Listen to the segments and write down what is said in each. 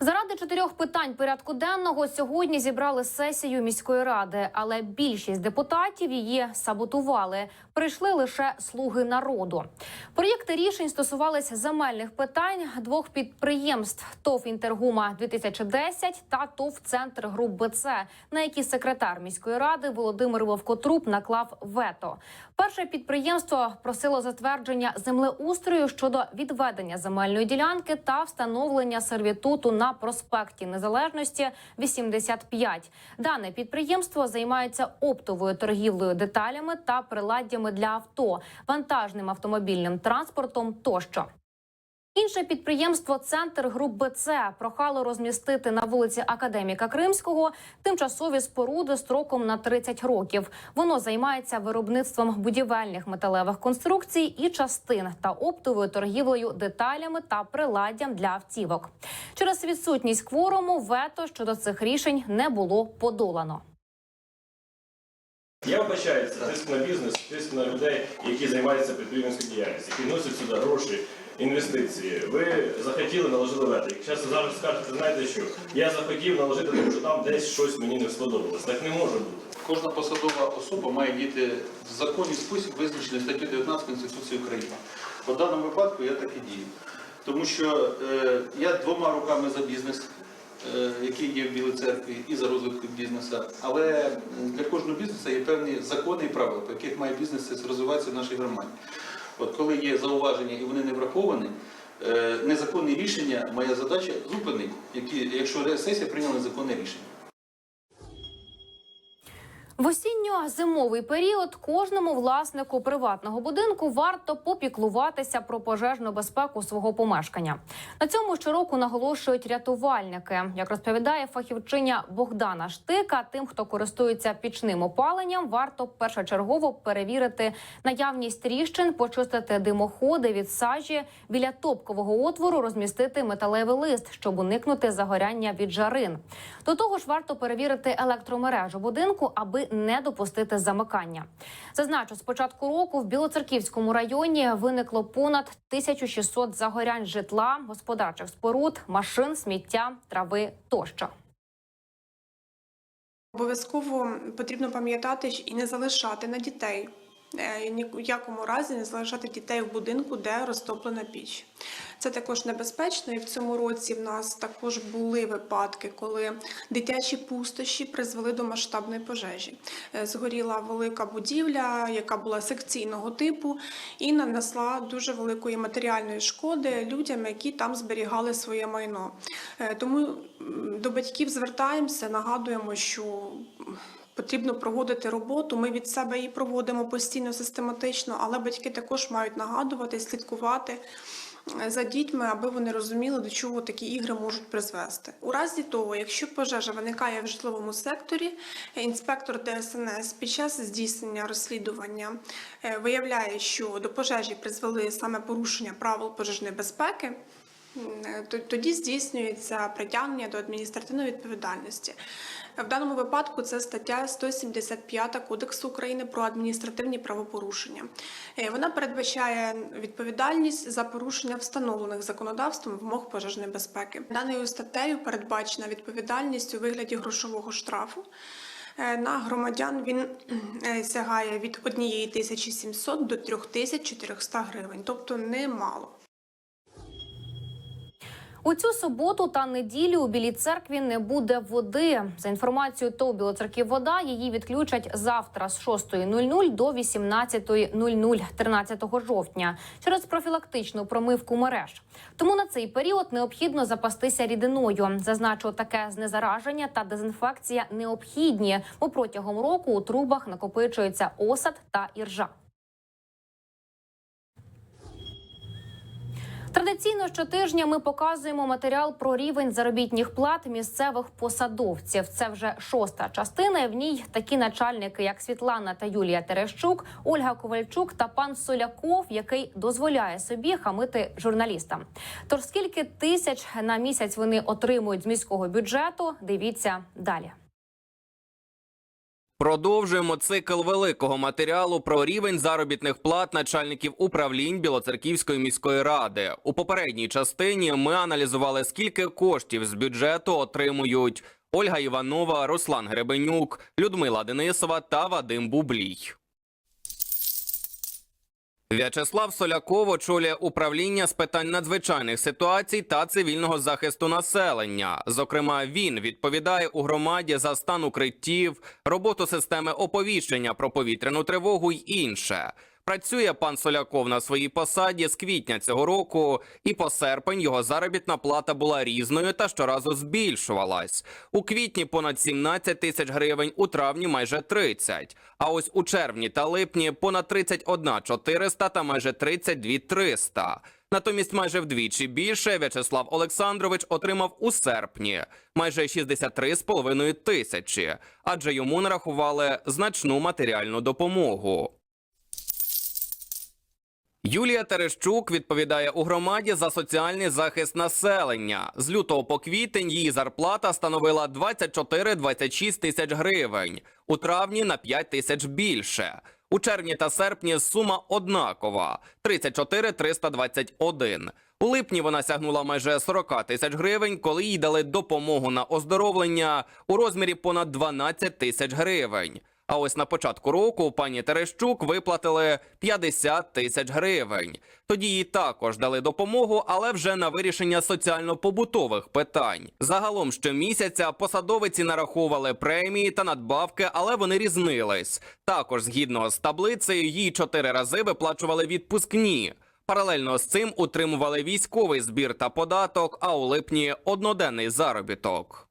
Заради чотирьох питань порядку денного сьогодні зібрали сесію міської ради, але більшість депутатів її саботували. Прийшли лише слуги народу. Проєкти рішень стосувалися земельних питань двох підприємств: ТОВ Інтергума 2010 та ТОВ Центр Груп БЦ, на які секретар міської ради Володимир Вовкотруб наклав вето. Перше підприємство просило затвердження землеустрою щодо відведення земельної ділянки та встановлення сервітуту на проспекті Незалежності 85. Дане підприємство займається оптовою торгівлею деталями та приладдями для авто, вантажним автомобільним транспортом тощо. Інше підприємство Центр груп БЦ прохало розмістити на вулиці Академіка Кримського тимчасові споруди строком на 30 років. Воно займається виробництвом будівельних металевих конструкцій і частин та оптовою торгівлею деталями та приладдям для автівок. Через відсутність кворуму вето щодо цих рішень не було подолано. Я вбачаюся тиск на бізнес, тиск на людей, які займаються підприємницькою діяльністю, які вносять сюди гроші, інвестиції. Ви захотіли, наложили вето. Якщо зараз скажете, знаєте що, я захотів наложити, тому що там десь щось мені не сподобалось. Так не може бути. Кожна посадова особа має діяти в законний спосіб, визначений статтю 19 Конституції України. У даному випадку я так і дію. Тому що е, я двома руками за бізнес, е, який є в Білій церкві, і за розвиток бізнесу. Але для кожного бізнесу є певні закони і правила, по яких має бізнес розвиватися в нашій громаді. От коли є зауваження і вони не враховані, е, незаконні рішення, моя задача зупинити, якщо сесія прийняла незаконне рішення. В осінньо-зимовий період кожному власнику приватного будинку варто попіклуватися про пожежну безпеку свого помешкання. На цьому щороку наголошують рятувальники. Як розповідає фахівчиня Богдана Штика, тим, хто користується пічним опаленням, варто першочергово перевірити наявність тріщин, почистити димоходи від сажі, біля топкового отвору розмістити металевий лист, щоб уникнути загоряння від жарин. До того ж, варто перевірити електромережу будинку, аби не допустити замикання. Зазначу, з початку року в Білоцерківському районі виникло понад 1600 загорянь житла, господарчих споруд, машин, сміття, трави тощо. Обов'язково потрібно пам'ятати і не залишати на дітей. Е, Ні в якому разі не залишати дітей в будинку, де розтоплена піч. Це також небезпечно, і в цьому році в нас також були випадки, коли дитячі пустощі призвели до масштабної пожежі. Е, Згоріла велика будівля, яка була секційного типу, і нанесла дуже великої матеріальної шкоди людям, які там зберігали своє майно. Е, Тому до батьків звертаємося, нагадуємо, що Потрібно проводити роботу. Ми від себе її проводимо постійно, систематично, але батьки також мають нагадувати, слідкувати е, за дітьми, аби вони розуміли, до чого такі ігри можуть призвести. У разі того, якщо пожежа виникає в житловому секторі, е, інспектор ДСНС під час здійснення розслідування е, виявляє, що до пожежі призвели саме порушення правил пожежної безпеки. То- Тоді здійснюється притягнення до адміністративної відповідальності. В даному випадку це стаття 175 Кодексу України про адміністративні правопорушення. Е, Вона передбачає відповідальність за порушення встановлених законодавством вимог пожежної безпеки. Даною статтею передбачена відповідальність у вигляді грошового штрафу. Е, На громадян він е, сягає від 1700 до 3400 гривень, тобто немало. У цю суботу та неділю у Білій церкві не буде води. За інформацією ТОВ Білоцерків вода її відключать завтра з 6.00 до 18.00 13 жовтня через профілактичну промивку мереж. Тому на цей період необхідно запастися рідиною. Зазначу, таке знезараження та дезінфекція необхідні, бо протягом року у трубах накопичується осад та іржа. Традиційно щотижня ми показуємо матеріал про рівень заробітних плат місцевих посадовців. Це вже шоста частина. В ній такі начальники, як Світлана та Юлія Терещук, Ольга Ковальчук та пан Соляков, який дозволяє собі хамити журналістам. Тож скільки тисяч на місяць вони отримують з міського бюджету? Дивіться далі. Продовжуємо цикл великого матеріалу про рівень заробітних плат начальників управлінь Білоцерківської міської ради. У попередній частині ми аналізували, скільки коштів з бюджету отримують Ольга Іванова, Руслан Гребенюк, Людмила Денисова та Вадим Бублій. В'ячеслав Соляков очолює управління з питань надзвичайних ситуацій та цивільного захисту населення. Зокрема, він відповідає у громаді за стан укриттів, роботу системи оповіщення про повітряну тривогу й інше. Працює пан Соляков на своїй посаді з квітня цього року, і по серпень його заробітна плата була різною та щоразу збільшувалась. У квітні понад 17 тисяч гривень, у травні майже 30. А ось у червні та липні понад 31 400 та майже 32 300. Натомість майже вдвічі більше В'ячеслав Олександрович отримав у серпні майже 63,5 тисячі, адже йому нарахували значну матеріальну допомогу. Юлія Терещук відповідає у громаді за соціальний захист населення. З лютого по квітень її зарплата становила 24-26 тисяч гривень. У травні на 5 тисяч більше. У червні та серпні сума однакова 34 321. У липні вона сягнула майже 40 тисяч гривень, коли їй дали допомогу на оздоровлення у розмірі понад 12 тисяч гривень. А ось на початку року пані Терещук виплатили 50 тисяч гривень. Тоді їй також дали допомогу, але вже на вирішення соціально-побутових питань. Загалом щомісяця посадовиці нараховували премії та надбавки, але вони різнились. Також, згідно з таблицею, їй чотири рази виплачували відпускні. Паралельно з цим утримували військовий збір та податок, а у липні одноденний заробіток.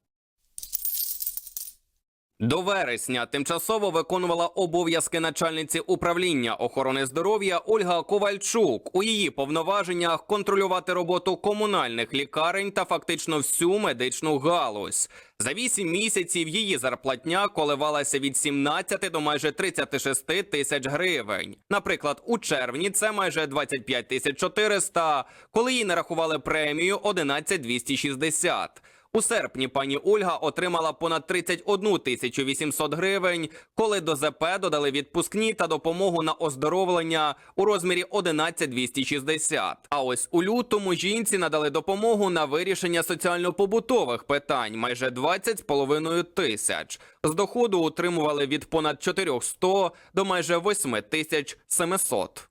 До вересня тимчасово виконувала обов'язки начальниці управління охорони здоров'я Ольга Ковальчук. У її повноваженнях контролювати роботу комунальних лікарень та фактично всю медичну галузь. За вісім місяців її зарплатня коливалася від 17 до майже 36 тисяч гривень. Наприклад, у червні це майже 25 тисяч 400, коли їй нарахували премію 11 260. У серпні пані Ольга отримала понад 31 тисячу 800 гривень, коли до ЗП додали відпускні та допомогу на оздоровлення у розмірі 11 260. А ось у лютому жінці надали допомогу на вирішення соціально-побутових питань майже 20,5 тисяч. З доходу утримували від понад 400 до майже 8 тисяч 700.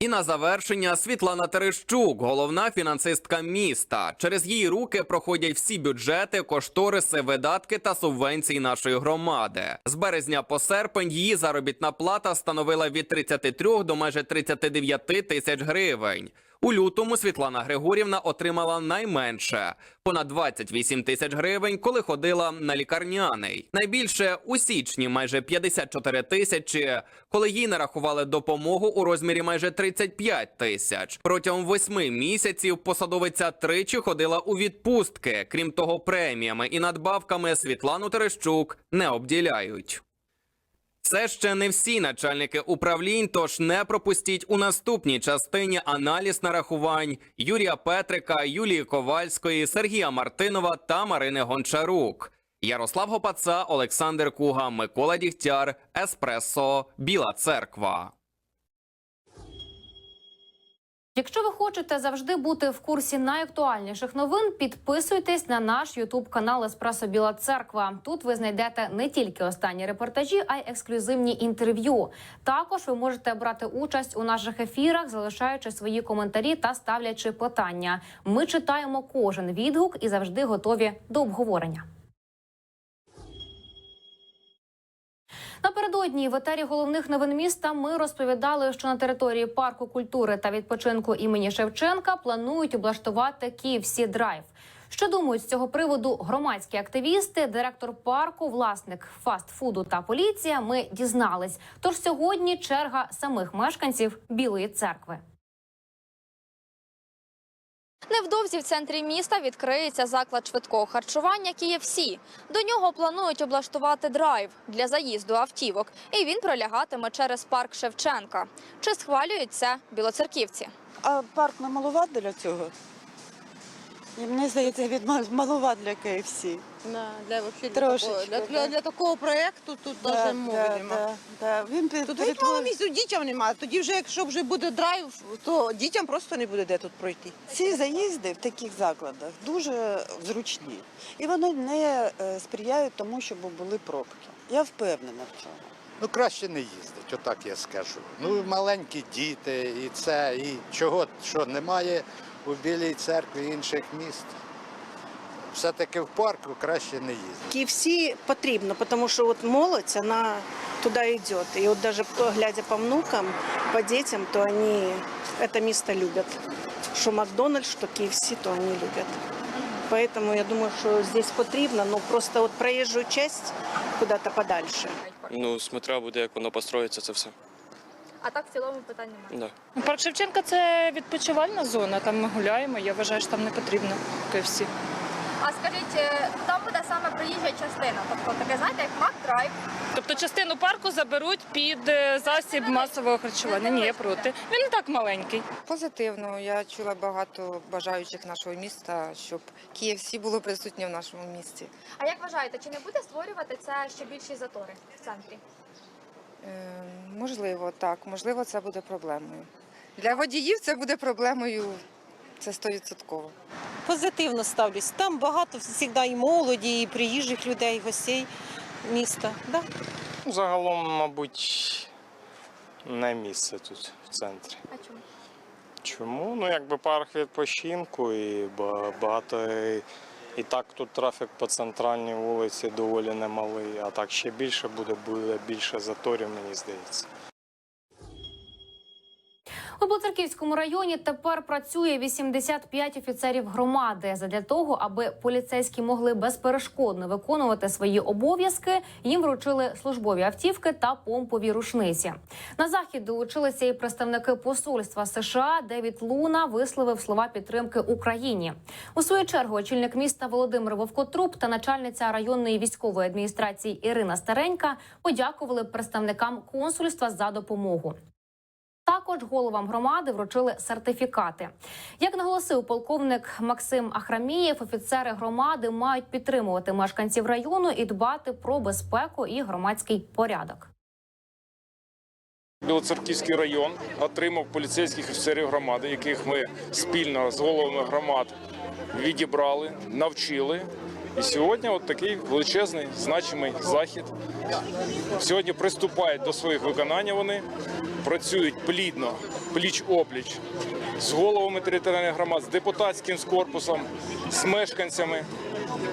І на завершення Світлана Терещук, головна фінансистка міста. Через її руки проходять всі бюджети, кошториси, видатки та субвенції нашої громади. З березня по серпень її заробітна плата становила від 33 до майже 39 тисяч гривень. У лютому Світлана Григорівна отримала найменше понад 28 тисяч гривень, коли ходила на лікарняний. Найбільше у січні майже 54 тисячі, коли їй нарахували допомогу у розмірі майже 35 тисяч. Протягом восьми місяців посадовиця тричі ходила у відпустки. Крім того, преміями і надбавками Світлану Терещук не обділяють. Це ще не всі начальники управлінь, тож не пропустіть у наступній частині аналіз нарахувань Юрія Петрика, Юлії Ковальської, Сергія Мартинова та Марини Гончарук. Ярослав Гопаца, Олександр Куга, Микола Дігтяр, Еспресо, Біла Церква. Якщо ви хочете завжди бути в курсі найактуальніших новин, підписуйтесь на наш Ютуб канал Еспресо Біла Церква. Тут ви знайдете не тільки останні репортажі, а й ексклюзивні інтерв'ю. Також ви можете брати участь у наших ефірах, залишаючи свої коментарі та ставлячи питання. Ми читаємо кожен відгук і завжди готові до обговорення. Напередодні в етері головних новин міста ми розповідали, що на території парку культури та відпочинку імені Шевченка планують облаштувати Київсі Драйв. Що думають з цього приводу громадські активісти, директор парку, власник фастфуду та поліція? Ми дізнались. Тож сьогодні черга самих мешканців Білої церкви. Невдовзі в центрі міста відкриється заклад швидкого харчування Київсі. До нього планують облаштувати драйв для заїзду автівок, і він пролягатиме через парк Шевченка. Чи схвалюють це білоцерківці? А парк не малуват для цього? І мені здається, він мал- малова для KFC. Да, для, вообще, Трошечки, такого, для, да. для такого проєкту тут Да, навіть мови да, нема. да, да. Він пе- Тут геть мало перетворив- місць, дітям немає. Тоді вже, якщо вже буде драйв, то дітям просто не буде де тут пройти. Ці заїзди в таких закладах дуже зручні. І вони не е, сприяють тому, щоб були пробки. Я впевнена в цьому. Ну краще не їздить, отак я скажу. Ну маленькі діти, і це, і чого що немає у Білій церкві інших міст. Все-таки в парку краще не їздити. KFC потрібно, тому що от молодь, вона туди йде. І от навіть глядя по внукам, по дітям, то вони це місто люблять. Що Макдональдс, що KFC, то вони люблять. Поэтому я думаю, що здесь потрібно, ну просто от проїжджу часть куди-то подальше. Ну, смотря буде, як воно построїться, це все. А так в цілому питань немає. Да. Парк Шевченка це відпочивальна зона, там ми гуляємо. Я вважаю, що там не потрібно KFC. А скажіть, е, там буде саме проїжджа частина, тобто таке, знаєте, як Мак-драйв. Тобто частину парку заберуть під е, засіб масового харчування. Ні, я проти. Він і так маленький. Позитивно. Я чула багато бажаючих нашого міста, щоб KFC було присутнє в нашому місті. А як вважаєте, чи не буде створювати це ще більші затори в центрі? Е, можливо, так. Можливо, це буде проблемою. Для водіїв це буде проблемою. Це стовідсотково. Позитивно ставлюсь. Там багато завжди і молоді, і приїжджих людей, і гостей міста. Да? Загалом, мабуть, не місце тут в центрі. А чому? Чому? Ну, якби парк відпочинку і багато. І, так тут трафік по центральній вулиці доволі немалий, а так ще більше буде, буде більше заторів, мені здається. У Білоцерківському районі тепер працює 85 офіцерів громади. Задля того, аби поліцейські могли безперешкодно виконувати свої обов'язки, їм вручили службові автівки та помпові рушниці. На захід долучилися і представники посольства США. Девід Луна висловив слова підтримки Україні. У свою чергу очільник міста Володимир Вовкотруп та начальниця районної військової адміністрації Ірина Старенька подякували представникам консульства за допомогу. Також головам громади вручили сертифікати. Як наголосив полковник Максим Ахрамієв, офіцери громади мають підтримувати мешканців району і дбати про безпеку і громадський порядок. Білоцерківський район отримав поліцейських офіцерів громади, яких ми спільно з головами громад відібрали, навчили. І сьогодні от такий величезний значимий захід. Сьогодні приступають до своїх виконання. Вони працюють плідно, пліч опліч з головами територіальних громад, з депутатським корпусом, з мешканцями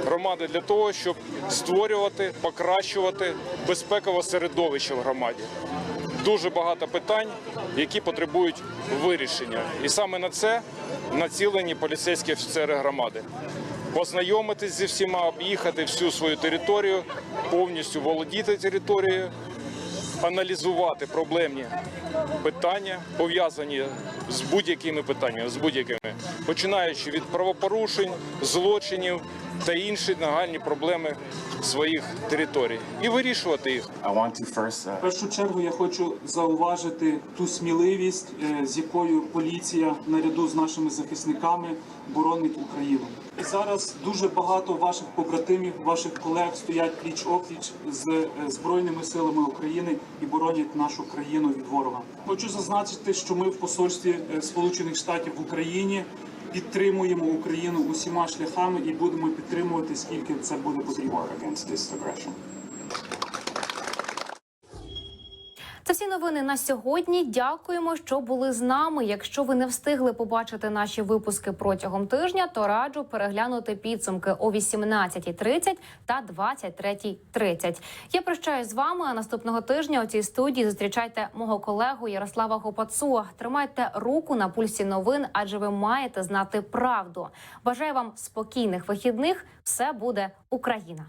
громади для того, щоб створювати, покращувати безпекове середовище в громаді дуже багато питань, які потребують вирішення. І саме на це націлені поліцейські офіцери громади. Познайомитись зі всіма, об'їхати всю свою територію, повністю володіти територією, аналізувати проблемні питання, пов'язані з будь-якими питаннями, з будь-якими, починаючи від правопорушень, злочинів та інші нагальні проблеми своїх територій, і вирішувати їх. В першу чергу я хочу зауважити ту сміливість, е, з якою поліція наряду з нашими захисниками боронить Україну. І зараз дуже багато ваших побратимів, ваших колег стоять пліч опліч з е, збройними силами України і боронять нашу країну від ворога. Хочу зазначити, що ми в посольстві е, Сполучених Штатів в Україні підтримуємо Україну усіма шляхами і будемо підтримувати, скільки це буде потрібно. Це всі новини на сьогодні. Дякуємо, що були з нами. Якщо ви не встигли побачити наші випуски протягом тижня, то раджу переглянути підсумки о 18.30 та 23.30. Я прощаюсь з вами. А наступного тижня у цій студії зустрічайте мого колегу Ярослава Гопацу. Тримайте руку на пульсі новин, адже ви маєте знати правду. Бажаю вам спокійних вихідних. Все буде Україна.